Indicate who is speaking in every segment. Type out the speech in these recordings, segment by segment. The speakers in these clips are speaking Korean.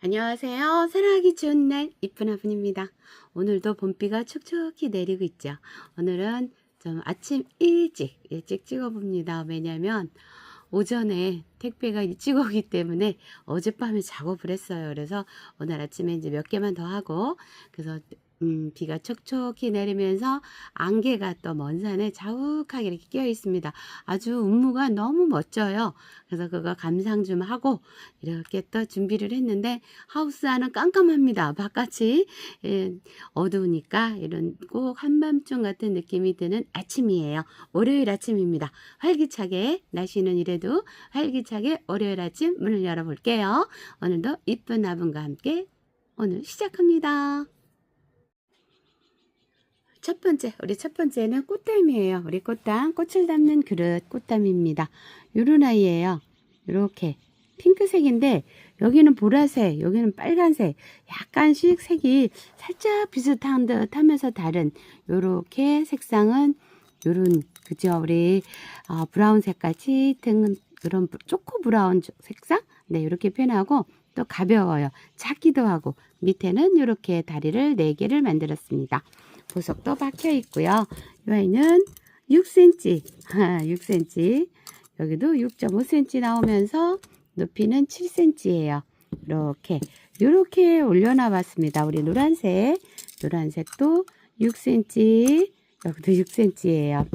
Speaker 1: 안녕하세요. 사랑하기 좋은 날 이쁜 아분입니다. 오늘도 봄비가 촉촉히 내리고 있죠. 오늘은 좀 아침 일찍 일찍 찍어봅니다. 왜냐면 오전에 택배가 일찍 오기 때문에 어젯밤에 작업을 했어요. 그래서 오늘 아침에 이제 몇 개만 더 하고 그래서 음, 비가 촉촉히 내리면서 안개가 또 먼 산에 자욱하게 이렇게 끼어 있습니다. 아주 운무가 너무 멋져요. 그래서 그거 감상 좀 하고 이렇게 또 준비를 했는데 하우스 안은 깜깜합니다. 바깥이 예, 어두우니까 이런 꼭 한밤중 같은 느낌이 드는 아침이에요. 월요일 아침입니다. 활기차게 날씨는 이래도 활기차게 월요일 아침 문을 열어볼게요. 오늘도 이쁜 아분과 함께 오늘 시작합니다. 첫 번째, 우리 첫 번째는 꽃담이에요. 우리 꽃담, 꽃을 담는 그릇 꽃담입니다. 요런 아이예요. 요렇게 핑크색인데 여기는 보라색, 여기는 빨간색, 약간씩 색이 살짝 비슷한 듯 하면서 다른 요렇게 색상은 요런 그죠? 우리 어, 브라운 색깔 짙은 그런 초코 브라운 색상? 네, 이렇게 표현하고 또 가벼워요. 작기도 하고 밑에는 이렇게 다리를 4개를 만들었습니다. 보석도 박혀 있고요. 이 아이는 6cm, 6cm. 여기도 6.5cm 나오면서 높이는 7cm예요. 이렇게 이렇게 올려놔 봤습니다. 우리 노란색, 노란색도 6cm, 여기도 6cm예요.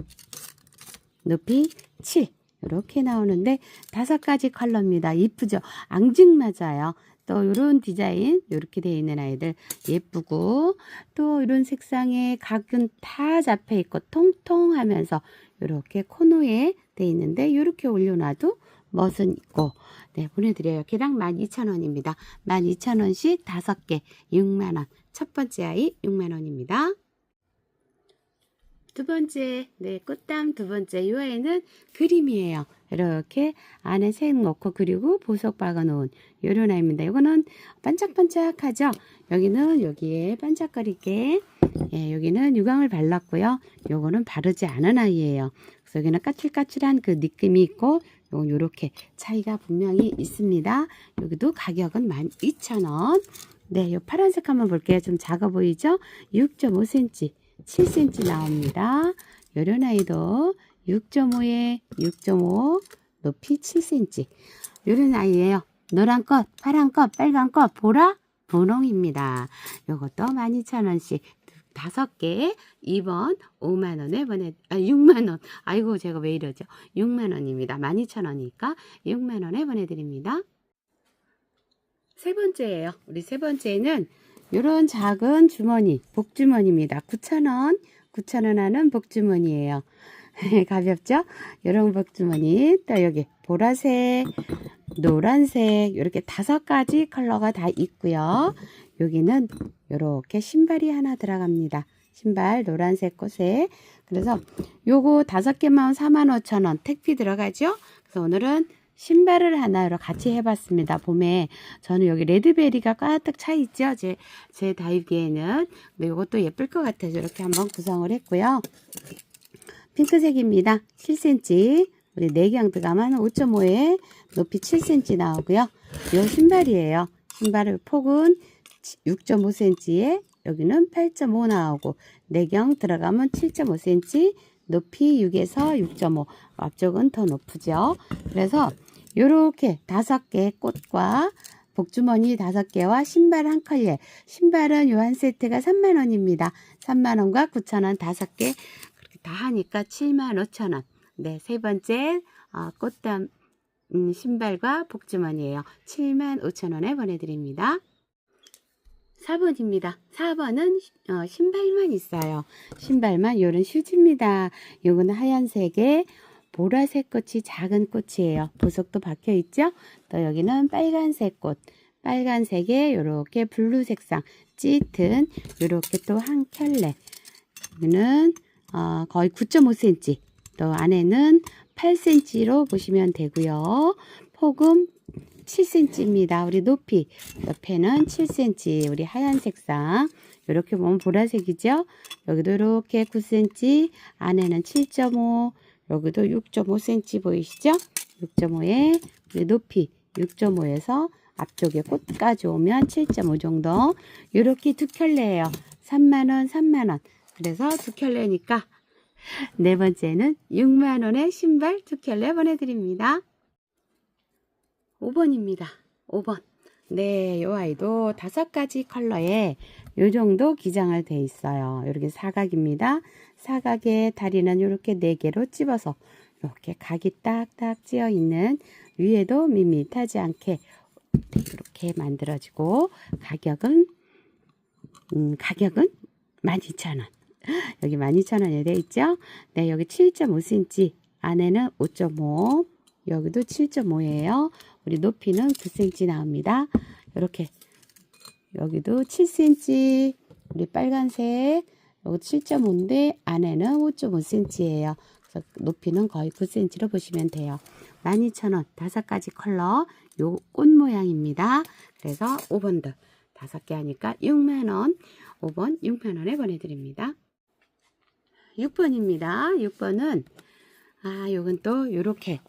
Speaker 1: 높이 7. 이렇게 나오는데 다섯 가지 컬러입니다. 이쁘죠? 앙증맞아요. 또 이런 디자인 이렇게 되어 있는 아이들 예쁘고 또 이런 색상의 각은 다 잡혀 있고 통통하면서 이렇게 코너에 되어 있는데 이렇게 올려놔도 멋은 있고 네 보내드려요. 개당 12,000원입니다. 12,000원씩 다섯 개 6만원 첫 번째 아이 6만원입니다. 두 번째, 네, 꽃담 두 번째. 이 아이는 그림이에요. 이렇게 안에 색 넣고 그리고 보석 박아 놓은 요런 아이입니다. 이거는 반짝반짝하죠? 여기는 여기에 반짝거리게, 예, 여기는 유광을 발랐고요. 요거는 바르지 않은 아이예요. 그래서 여기는 까칠까칠한 그 느낌이 있고, 요건 요렇게 차이가 분명히 있습니다. 여기도 가격은 12,000원. 네, 요 파란색 한번 볼게요. 좀 작아 보이죠? 6.5cm. 7cm 나옵니다. 요런 아이도 6.5에 6.5 높이 7cm 요런 아이예요. 노란 꽃, 파란 꽃, 빨간 꽃, 보라, 분홍입니다. 요것도 12,000원씩 다섯 개 2번 5만 원에 보내 아 6만 원. 아이고 제가 왜 이러죠? 6만 원입니다. 12,000원이니까 6만 원에 보내 드립니다. 세 번째예요. 우리 세 번째는 이런 작은 주머니, 복주머니입니다. 9,000원, 9,000원 하는 복주머니예요. 가볍죠? 이런 복주머니, 또 여기 보라색, 노란색, 이렇게 다섯 가지 컬러가 다 있고요. 여기는 이렇게 신발이 하나 들어갑니다. 신발 노란색 꽃에. 그래서 요거 다섯 개만 45,000원 택비 들어가죠? 그래서 오늘은 신발을 하나로 같이 해봤습니다. 봄에 저는 여기 레드베리가 가득 차 있죠. 제, 제 다이비에는. 근데 이것도 예쁠 것 같아서 이렇게 한번 구성을 했고요. 핑크색입니다. 7cm. 우리 4경 들어가면 5.5에 높이 7cm 나오고요. 이 신발이에요. 신발의 폭은 6.5cm에 여기는 8.5 나오고 4경 들어가면 7.5cm 높이 6에서 6.5 앞쪽은 더 높으죠. 그래서 요렇게 다섯 개 꽃과 복주머니 다섯 개와 신발 한 컬레. 신발은 요 한 세트가 3만 원입니다. 3만 원과 9천 원 다섯 개 다 하니까 7만 5천 원. 네, 세 번째 어, 꽃담 음, 신발과 복주머니예요. 7만 5천 원에 보내드립니다. 4번입니다. 4번은 어, 신발만 있어요. 신발만 요런 슈즈입니다. 요거는 하얀색에 보라색 꽃이 작은 꽃이에요. 보석도 박혀 있죠? 또 여기는 빨간색 꽃. 빨간색에 요렇게 블루 색상 짙은 요렇게 또 한 켤레. 여기는 어, 거의 9.5cm. 또 안에는 8cm로 보시면 되고요. 폭은 7cm입니다. 우리 높이 옆에는 7cm 우리 하얀 색상 이렇게 보면 보라색이죠. 여기도 이렇게 9cm 안에는 7.5 여기도 6.5cm 보이시죠? 6.5에 우리 높이 6.5에서 앞쪽에 꽃까지 오면 7.5 정도. 요렇게 두 켤레예요. 3만원, 3만원. 그래서 두 켤레니까 네 번째는 6만원의 신발 두 켤레 보내드립니다. 5번입니다. 5번. 네, 요 아이도 다섯 가지 컬러에 요 정도 기장을 돼 있어요. 이렇게 사각입니다. 사각의 다리는 이렇게 네 개로 찝어서 이렇게 각이 딱딱 찌어 있는 위에도 밋밋하지 않게 이렇게 만들어지고 가격은 음, 가격은 12,000원. 여기 12,000원이 돼 있죠? 네, 여기 7.5cm, 안에는 5.5, 여기도 7.5예요. 우리 높이는 9cm 나옵니다. 이렇게 여기도 7cm, 우리 빨간색, 여기 7.5인데 안에는 5.5cm예요. 그래서 높이는 거의 9cm로 보시면 돼요. 12,000원, 다섯 가지 컬러, 요 꽃 모양입니다. 그래서 5번도 다섯 개 하니까 6만원, 5번 6만원에 보내드립니다. 6번입니다. 6번은, 아, 요건 또 요렇게,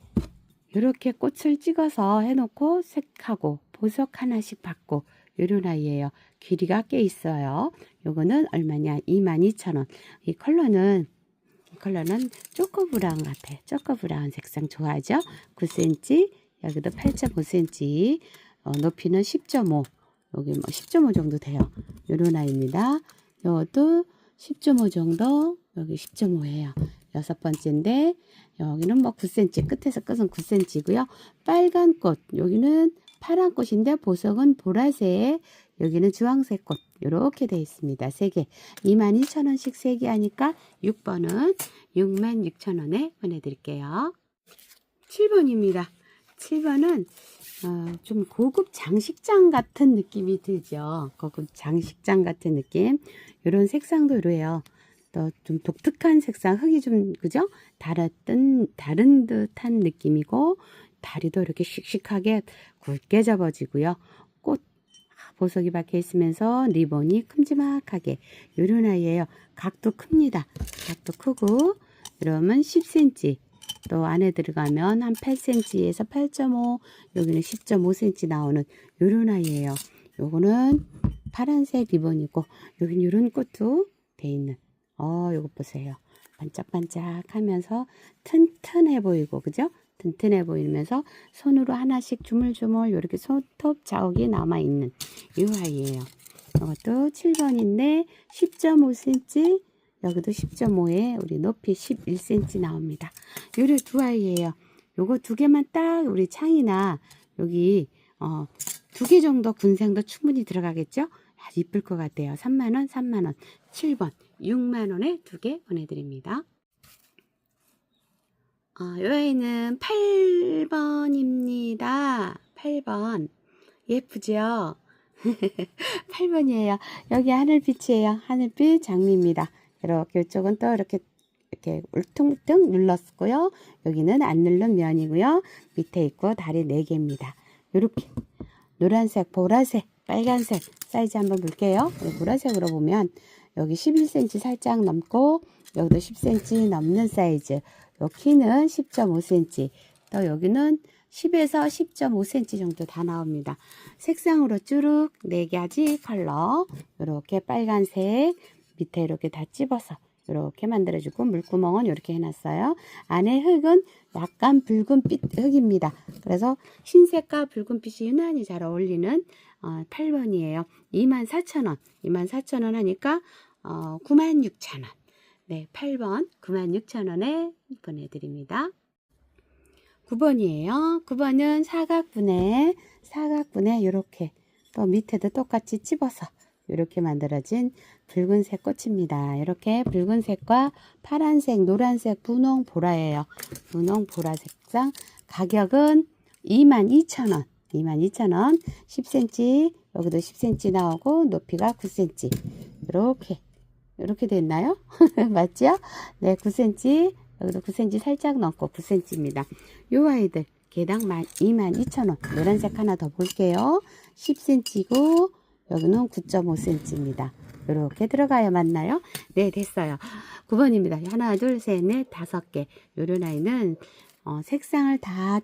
Speaker 1: 요렇게 꽃을 찍어서 해놓고 색하고 보석 하나씩 받고 요런 아이예요. 길이가 꽤 있어요. 요거는 얼마냐? 22,000원. 이 컬러는 이 컬러는 초코 브라운 같아요. 초코 브라운 색상 좋아하죠? 9cm, 여기도 8.5cm, 어, 높이는 10.5, 여기 뭐 10.5 정도 돼요. 요런 아이입니다. 요것도 10.5 정도, 여기 10.5예요. 여섯 번째인데 여기는 뭐 9cm, 끝에서 끝은 9cm고요. 빨간 꽃, 여기는 파란 꽃인데 보석은 보라색, 여기는 주황색 꽃 이렇게 돼 있습니다. 3개 22,000원씩 3개 하니까 6번은 66,000원에 보내드릴게요. 7번입니다. 7번은 어, 좀 고급 장식장 같은 느낌이 들죠. 고급 장식장 같은 느낌. 이런 색상도 이래요. 또 좀 독특한 색상, 흙이 좀 그죠? 다른 다른 듯한 느낌이고 다리도 이렇게 씩씩하게 굵게 접어지고요. 꽃 보석이 박혀 있으면서 리본이 큼지막하게 요런 아이예요. 각도 큽니다. 각도 크고 이러면 10cm 또 안에 들어가면 한 8cm에서 8.5 여기는 10.5cm 나오는 요런 아이예요. 요거는 파란색 리본이고 여긴 요런 꽃도 돼 있는 어 요거 보세요. 반짝반짝 하면서 튼튼해 보이고 그죠? 튼튼해 보이면서 손으로 하나씩 주물주물 이렇게 손톱 자국이 남아있는 이 아이예요. 이것도 7번인데 10.5cm 여기도 10.5에 우리 높이 11cm 나옵니다. 요래 두 아이예요. 요거 두 개만 딱 우리 창이나 여기 어, 두 개 정도 군생도 충분히 들어가겠죠? 아주 이쁠 것 같아요. 3만원, 3만원, 7번, 6만원에 두 개 보내드립니다. 어, 요 아이는 8번입니다. 8번. 예쁘죠? 8번이에요. 여기 하늘빛이에요. 하늘빛 장미입니다. 이렇게 이쪽은 또 이렇게 이렇게 울퉁불퉁 눌렀고요. 여기는 안 누른 면이고요. 밑에 있고 다리 4개입니다. 이렇게 노란색, 보라색, 빨간색 사이즈 한번 볼게요. 보라색으로 보면 여기 11cm 살짝 넘고 여기도 10cm 넘는 사이즈. 요 키는 10.5cm. 또 여기는 10에서 10.5cm 정도 다 나옵니다. 색상으로 쭈룩 4가지 컬러. 이렇게 빨간색 밑에 이렇게 다 찝어서 이렇게 만들어주고 물구멍은 이렇게 해놨어요. 안에 흙은 약간 붉은빛 흙입니다. 그래서 흰색과 붉은빛이 유난히 잘 어울리는 어, 8번이에요. 24,000원. 24,000원 하니까 어, 96,000원. 네, 8번 96,000원에 보내드립니다. 9번이에요. 9번은 사각분에 사각분에 이렇게 또 밑에도 똑같이 찝어서 이렇게 만들어진 붉은색 꽃입니다. 이렇게 붉은색과 파란색, 노란색, 분홍, 보라예요. 분홍, 보라 색상. 가격은 22,000원. 22,000원. 10cm, 여기도 10cm 나오고 높이가 9cm. 이렇게 이렇게 됐나요? 맞죠? 네, 9cm. 여기도 9cm 살짝 넘고 9cm입니다. 요 아이들 개당 22,000원. 노란색 하나 더 볼게요. 10cm고 여기는 9.5cm입니다. 이렇게 들어가야 맞나요? 네, 됐어요. 9번입니다. 하나, 둘, 셋, 넷, 다섯 개. 요런 아이는 어, 색상을 다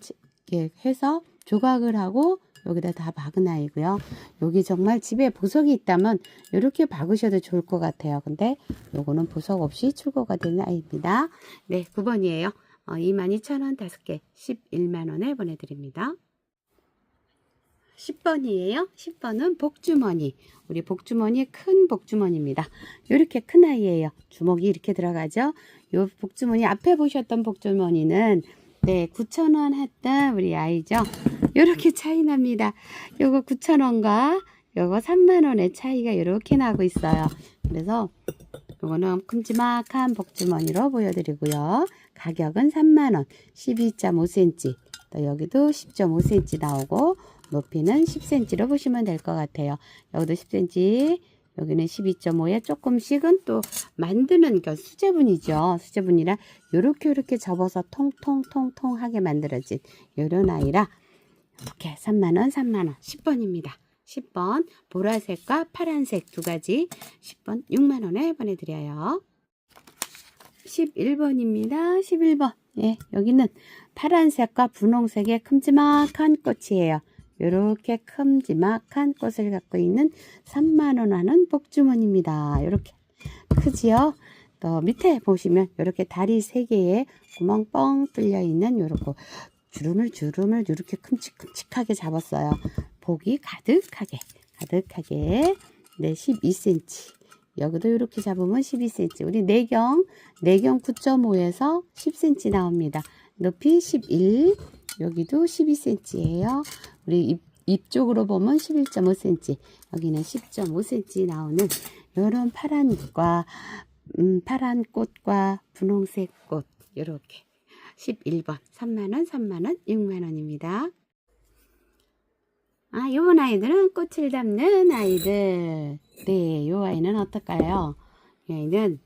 Speaker 1: 해서 조각을 하고 여기다 다 박은 아이고요. 여기 정말 집에 보석이 있다면 이렇게 박으셔도 좋을 것 같아요. 근데 요거는 보석 없이 출고가 되는 아이입니다. 네, 9번이에요. 어, 22,000원 5개 11만원에 보내드립니다. 10번이에요. 10번은 복주머니. 우리 복주머니 큰 복주머니입니다. 이렇게 큰 아이예요. 주먹이 이렇게 들어가죠. 요 복주머니 앞에 보셨던 복주머니는 네, 9,000원 했던 우리 아이죠. 요렇게 차이 납니다. 요거 9,000원과 요거 3만원의 차이가 이렇게 나고 있어요. 그래서 요거는 큼지막한 복주머니로 보여드리고요. 가격은 3만원, 12.5cm. 또 여기도 10.5cm 나오고 높이는 10cm로 보시면 될 것 같아요. 여기도 10cm, 여기는 12.5에 조금씩은 또 만드는 그 수제분이죠. 수제분이라 요렇게 요렇게 접어서 통통통통하게 만들어진 요런 아이라 이렇게 3만원, 3만원, 10번입니다. 10번 보라색과 파란색 두 가지 10번 6만원에 보내드려요. 11번입니다. 11번. 예, 여기는 파란색과 분홍색의 큼지막한 꽃이에요. 이렇게 큼지막한 꽃을 갖고 있는 3만원 하는 복주머니입니다. 이렇게 크지요? 또 밑에 보시면 이렇게 다리 3개에 구멍 뻥 뚫려 있는 요렇게 주름을 주름을 이렇게 큼직큼직하게 잡았어요. 복이 가득하게 가득하게 네 12cm 여기도 이렇게 잡으면 12cm 우리 내경 내경 9.5에서 10cm 나옵니다. 높이 11 여기도 12cm예요. 우리 입, 입 쪽으로 보면 11.5cm 여기는 10.5cm 나오는 이런 파란 과 음, 파란 꽃과 분홍색 꽃 이렇게 11번 3만원 3만원 6만원입니다. 아 요번 아이들은 꽃을 담는 아이들. 네요 아이는 어떨까요? 이 아이는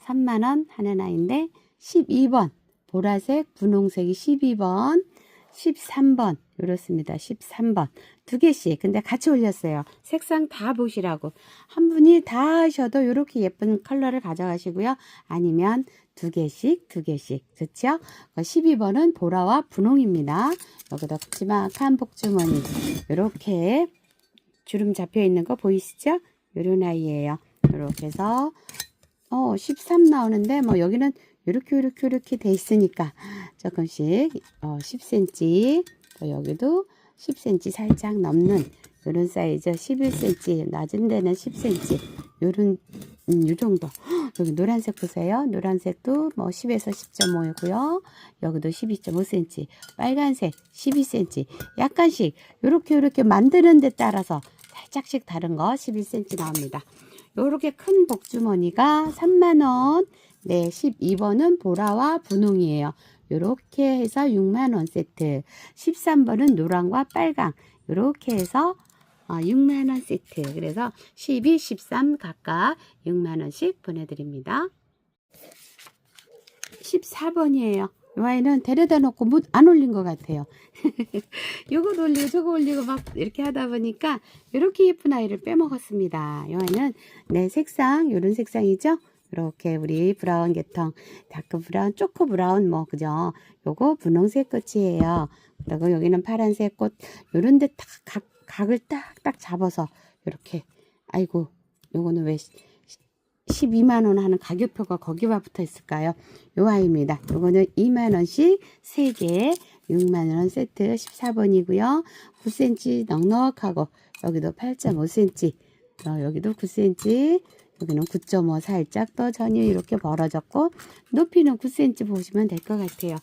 Speaker 1: 3만원 하는 아이인데 12번 보라색 분홍색이 12번 13번. 이렇습니다. 13번. 두 개씩. 근데 같이 올렸어요. 색상 다 보시라고. 한 분이 다 하셔도 이렇게 예쁜 컬러를 가져가시고요. 아니면 두 개씩 두 개씩. 좋죠 12번은 보라와 분홍입니다. 여기다 큼지막한 복주머니. 이렇게 주름 잡혀 있는 거 보이시죠? 요런 아이예요. 이렇게 해서 어, 13 나오는데 뭐 여기는 이렇게 이렇게 이렇게 돼 있으니까 조금씩 어, 10cm 또 여기도 10cm 살짝 넘는 이런 사이즈 11cm 낮은 데는 10cm 요런 음, 요 정도. 여기 노란색 보세요. 노란색도 뭐 10에서 10.5이고요. 여기도 12.5cm 빨간색 12cm 약간씩 요렇게 요렇게 만드는 데 따라서 살짝씩 다른 거 11cm 나옵니다. 요렇게 큰 복주머니가 3만원 네 12번은 보라와 분홍이에요. 요렇게 해서 6만원 세트. 13번은 노랑과 빨강. 요렇게 해서 어, 6만원 세트. 그래서 12, 13 각각 6만원씩 보내드립니다. 14번이에요. 이 아이는 데려다 놓고 못 안 올린 것 같아요. 요거 올리고 저거 올리고 막 이렇게 하다 보니까 이렇게 예쁜 아이를 빼먹었습니다. 이 아이는 네 색상 요런 색상이죠 이렇게 우리 브라운 계통 다크 브라운 초코 브라운 뭐 그죠? 요거 분홍색 꽃이에요. 그리고 여기는 파란색 꽃. 요런 데 딱 각, 각을 딱딱 잡아서 이렇게. 아이고 요거는 왜 12만원 하는 가격표가 거기와 붙어 있을까요? 요 아이입니다. 요거는 2만원씩 3개 6만원 세트 14번이고요. 9cm 넉넉하고 여기도 8.5cm 어, 여기도 9cm 여기는 9.5 살짝 더 전이 이렇게 벌어졌고 높이는 9cm 보시면 될 것 같아요.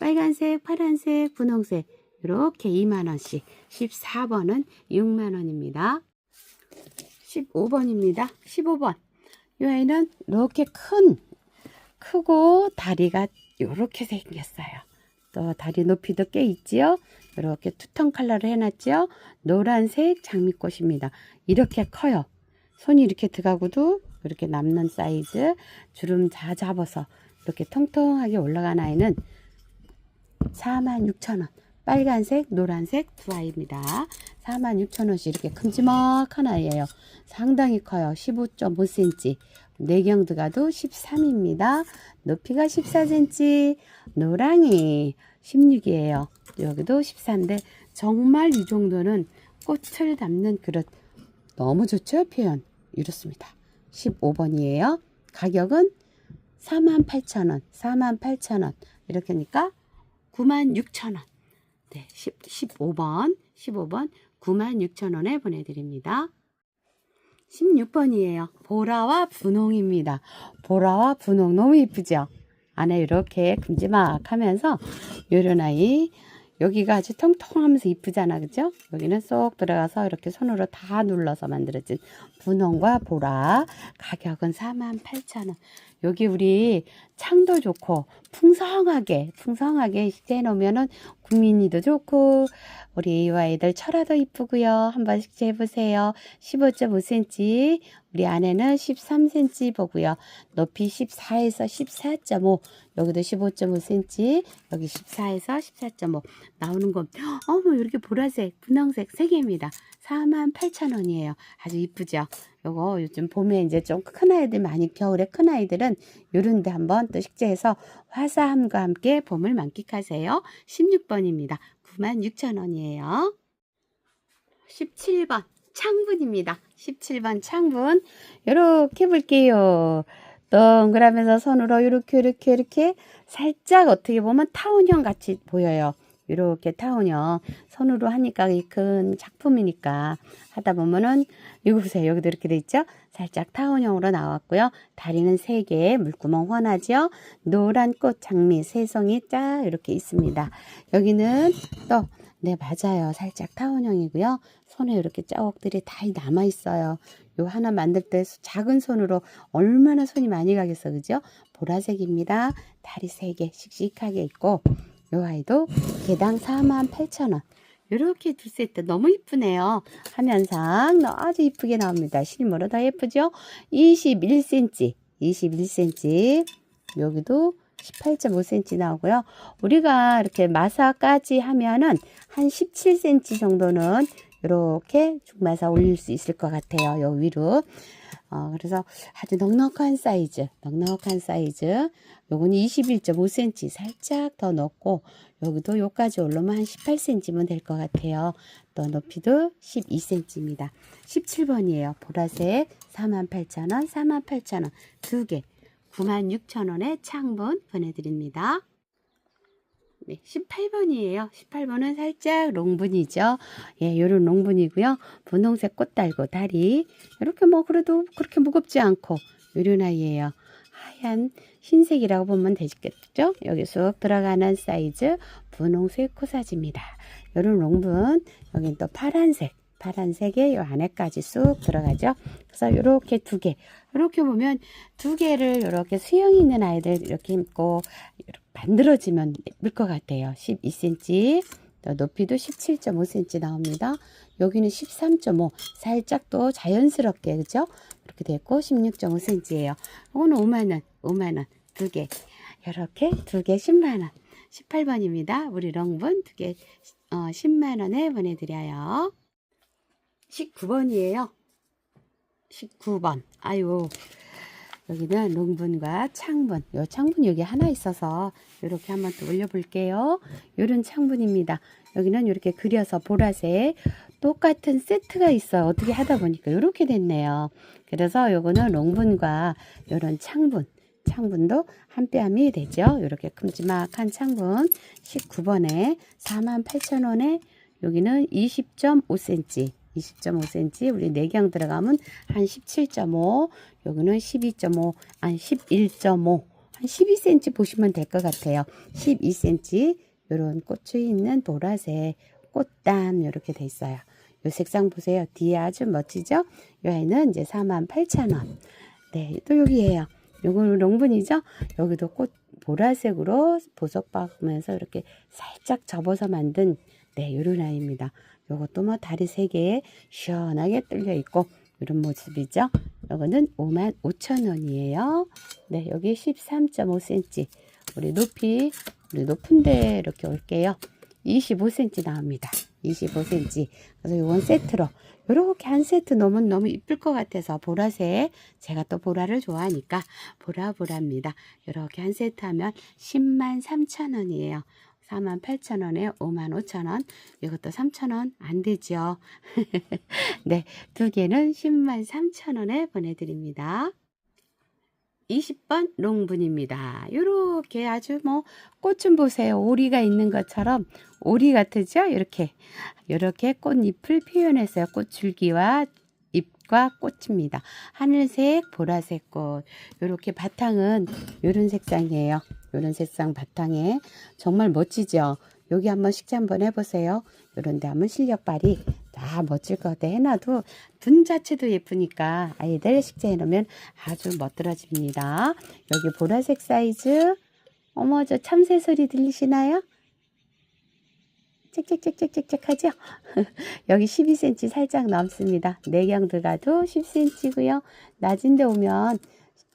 Speaker 1: 빨간색, 파란색, 분홍색 이렇게 2만원씩 14번은 6만원입니다. 15번입니다. 15번 이 아이는 이렇게 큰 크고 다리가 이렇게 생겼어요. 또 다리 높이도 꽤 있지요. 이렇게 투톤 컬러를 해놨지요. 노란색 장미꽃입니다. 이렇게 커요. 손이 이렇게 들어가고도 이렇게 남는 사이즈 주름 다 잡아서 이렇게 통통하게 올라간 아이는 46,000원. 빨간색 노란색 두 아이입니다. 46,000원씩 이렇게 큼지막한 아이예요. 상당히 커요. 15.5cm 내경 들어가도 13입니다. 높이가 14cm 노랑이 16이에요. 여기도 14인데 정말 이 정도는 꽃을 담는 그릇. 너무 좋죠 표현 이렇습니다. 15번이에요. 가격은 48,000원 48,000원. 이렇게 하니까 96,000원. 네 10, 15번 15번 96,000원에 보내드립니다. 16번이에요. 보라와 분홍입니다. 보라와 분홍 너무 이쁘죠? 안에 이렇게 큼지막 하면서 요런 아이 여기가 아주 통통하면서 이쁘잖아 그죠? 여기는 쏙 들어가서 이렇게 손으로 다 눌러서 만들어진 분홍과 보라 가격은 48,000원 여기 우리 창도 좋고 풍성하게 풍성하게 식재해 놓으면은 국민이도 좋고 우리 이 아이들 철화도 이쁘고요. 한번 식재해 보세요. 15.5cm 우리 안에는 13cm 보고요. 높이 14에서 14.5 여기도 15.5cm 여기 14에서 14.5 나오는 건 어머 이렇게 보라색 분홍색 세 개입니다 48,000원이에요. 아주 이쁘죠? 요거 요즘 봄에 이제 좀 큰 아이들 많이 겨울에 큰 아이들은 요런 데 한번 또 식재해서 화사함과 함께 봄을 만끽하세요. 16번입니다. 96,000원이에요. 17번 창분입니다. 17번 창분 요렇게 볼게요. 동그라면서 손으로 이렇게 이렇게 이렇게 살짝 어떻게 보면 타원형 같이 보여요. 이렇게 타원형 손으로 하니까 이 큰 작품이니까 하다 보면은 이거 보세요. 여기도 이렇게 돼 있죠? 살짝 타원형으로 나왔고요. 다리는 세 개, 물구멍 훤하죠? 노란 꽃 장미 세 송이 쫙 이렇게 있습니다. 여기는 또 네, 맞아요. 살짝 타원형이고요. 손에 이렇게 자국들이 다 남아 있어요. 요 하나 만들 때 작은 손으로 얼마나 손이 많이 가겠어. 그죠? 보라색입니다. 다리 세개 씩씩하게 있고 요 아이도 개당 48,000원. 이렇게 두 세트 너무 이쁘네요. 화면상 아주 이쁘게 나옵니다. 실물로 더 예쁘죠? 21cm, 21cm. 여기도 18.5cm 나오고요. 우리가 이렇게 마사까지 하면은 한 17cm 정도는 이렇게 중마사 올릴 수 있을 것 같아요. 요 위로. 어, 그래서 아주 넉넉한 사이즈, 넉넉한 사이즈. 요거는 21.5cm 살짝 더 넣고 여기도 요까지 올라오면 한 18cm면 될 것 같아요. 또 높이도 12cm입니다. 17번이에요. 보라색 48,000원, 48,000원 두 개. 96,000원에 창분 보내드립니다. 네, 18번이에요. 18번은 살짝 롱분이죠. 예, 요런 롱분이고요. 분홍색 꽃 달고 다리. 이렇게 뭐 그래도 그렇게 무겁지 않고 요런 아이예요. 하얀 흰색이라고 보면 되겠죠? 여기 쑥 들어가는 사이즈 분홍색 코사지입니다. 요런 롱분, 여긴 또 파란색. 파란색에 요 안에까지 쑥 들어가죠. 그래서 요렇게 두 개. 이렇게 보면 두 개를 이렇게 수영 있는 아이들 이렇게 입고 만들어지면 예쁠 것 같아요. 12cm. 또 높이도 17.5cm 나옵니다. 여기는 13.5 살짝 또 자연스럽게 그죠? 이렇게 됐고 16.5cm예요. 이거는 5만원 5만원 두 개 이렇게 두 개 10만원 18번입니다. 우리 롱분 두 개 어, 10만원에 보내드려요. 19번이에요. 19번. 아유. 여기는 롱분과 창분. 요 창분 여기 하나 있어서 이렇게 한번 또 올려볼게요. 요런 창분입니다. 여기는 이렇게 그려서 보라색 똑같은 세트가 있어요. 어떻게 하다 보니까 이렇게 됐네요. 그래서 요거는 롱분과 요런 창분. 창분도 한 뺨이 되죠. 이렇게 큼지막한 창분 19번에 48,000원에 여기는 20.5cm 20.5cm 우리 내경 들어가면 한 17.5 여기는 12.5 한 11.5 한 12cm 보시면 될 것 같아요. 12cm 이런 꽃이 있는 보라색 꽃담 이렇게 돼 있어요. 요 색상 보세요. 뒤에 아주 멋지죠? 이 아이는 이제 48,000원. 네또 여기에요. 요거는 롱분이죠? 여기도 꽃 보라색으로 보석 박으면서 이렇게 살짝 접어서 만든 네 요런 아이입니다 요것도 뭐 다리 세 개에 시원하게 뚫려 있고 이런 모습이죠. 요거는 5만 5천 원이에요. 네, 여기 13.5cm. 우리 높이, 우리 높은데 이렇게 올게요. 25cm 나옵니다. 25cm. 그래서 요건 세트로. 요렇게 한 세트 넣으면 너무 이쁠 것 같아서 보라색. 제가 또 보라를 좋아하니까 보라보라입니다. 요렇게 한 세트 하면 10만 3천 원이에요. 48,000원에 55,000원. 이것도 3,000원 안 되죠. 네, 두 개는 10만 3,000원에 보내드립니다. 20번 롱분입니다. 요렇게 아주 뭐 꽃 좀 보세요. 오리가 있는 것처럼 오리 같으죠? 이렇게 이렇게 꽃잎을 표현했어요. 꽃줄기와 잎과 꽃입니다. 하늘색, 보라색 꽃. 요렇게 바탕은 요런 색상이에요. 요런 색상 바탕에 정말 멋지죠? 여기 한번 식재 한번 해보세요. 요런데 한번 실력 발휘 다 멋질 것 같아. 해놔도 분 자체도 예쁘니까 아이들 식재해 놓으면 아주 멋들어집니다. 여기 보라색 사이즈. 어머, 저 참새 소리 들리시나요? 찍찍찍찍찍찍 하죠? 여기 12cm 살짝 넘습니다. 내경 들어가도 10cm고요. 낮은 데 오면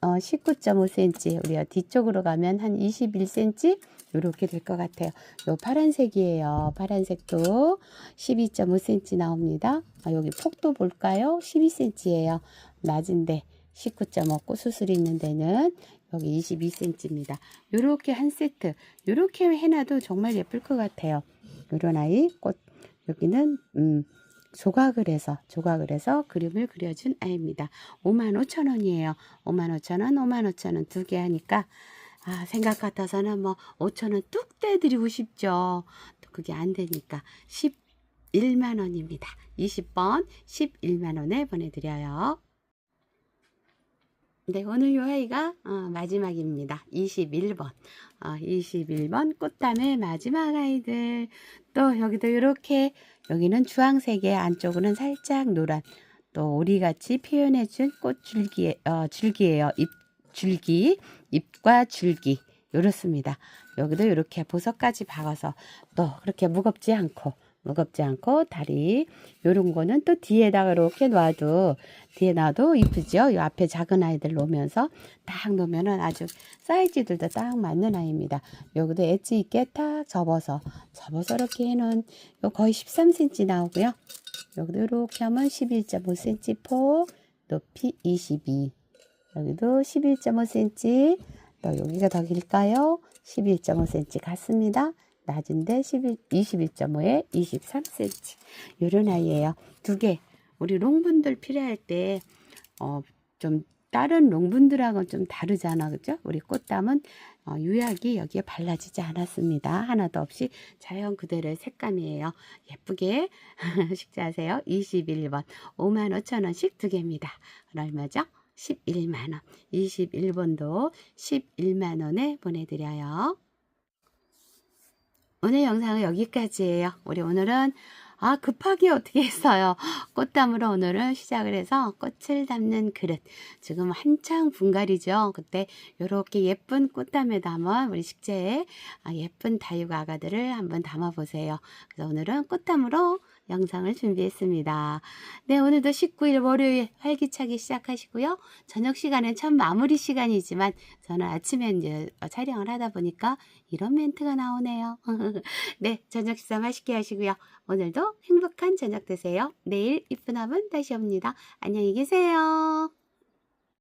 Speaker 1: 어, 19.5cm, 우리가 뒤쪽으로 가면 한 21cm 이렇게 될 것 같아요. 요 파란색이에요. 파란색도 12.5cm 나옵니다. 아, 여기 폭도 볼까요? 12cm예요. 낮은데 19.5고 수술이 있는 데는 여기 22cm입니다. 요렇게 한 세트, 요렇게 해놔도 정말 예쁠 것 같아요. 요런 아이 꽃 여기는 음, 조각을 해서 조각을 해서 그림을 그려준 아이입니다. 55,000원이에요. 55,000원, 55,000원 두 개 하니까 아, 생각 같아서는 뭐 5,000원 뚝 떼드리고 싶죠. 또 그게 안 되니까 11만 원입니다. 20번 11만 원에 보내드려요. 네, 오늘 요 아이가 어, 마지막입니다. 21번. 어, 21번 꽃담의 마지막 아이들. 또 여기도 이렇게 여기는 주황색의 안쪽으로는 살짝 노란 또 오리같이 표현해준 꽃 줄기 어, 줄기예요. 잎 줄기 잎과 줄기 이렇습니다. 여기도 이렇게 보석까지 박아서 또 그렇게 무겁지 않고 무겁지 않고 다리 요런 거는 또 뒤에다가 이렇게 놔도 뒤에 놔도 이쁘죠. 요 앞에 작은 아이들 놓으면서 딱 놓으면은 아주 사이즈들도 딱 맞는 아이입니다. 여기도 엣지 있게 딱 접어서 접어서 이렇게 해놓은 요 거의 13cm 나오고요. 여기도 이렇게 하면 11.5cm 폭 높이 22 여기도 11.5cm 또 여기가 더 길까요? 11.5cm 같습니다. 낮은데 11, 21.5에 23cm 요런 아이예요. 두 개. 우리 롱분들 필요할 때 어, 좀 다른 롱분들하고는 좀 다르잖아. 그죠? 우리 꽃담은 어, 유약이 여기에 발라지지 않았습니다. 하나도 없이 자연 그대로의 색감이에요. 예쁘게 식재하세요. 21번 55,000원씩 두 개입니다. 얼마죠? 11만원. 21번도 11만원에 보내드려요. 오늘 영상은 여기까지예요. 우리 오늘은 아 급하게 어떻게 했어요. 꽃담으로 오늘은 시작을 해서 꽃을 담는 그릇. 지금 한창 분갈이죠. 그때 이렇게 예쁜 꽃담에 담은 우리 식재에 아, 예쁜 다육 아가들을 한번 담아보세요. 그래서 오늘은 꽃담으로 영상을 준비했습니다. 네, 오늘도 19일 월요일 활기차게 시작하시고요. 저녁 시간은 참 마무리 시간이지만 저는 아침에 이제 촬영을 하다 보니까 이런 멘트가 나오네요. 네, 저녁 식사 맛있게 하시고요. 오늘도 행복한 저녁 되세요. 내일 이쁜 화분 다시 옵니다. 안녕히 계세요.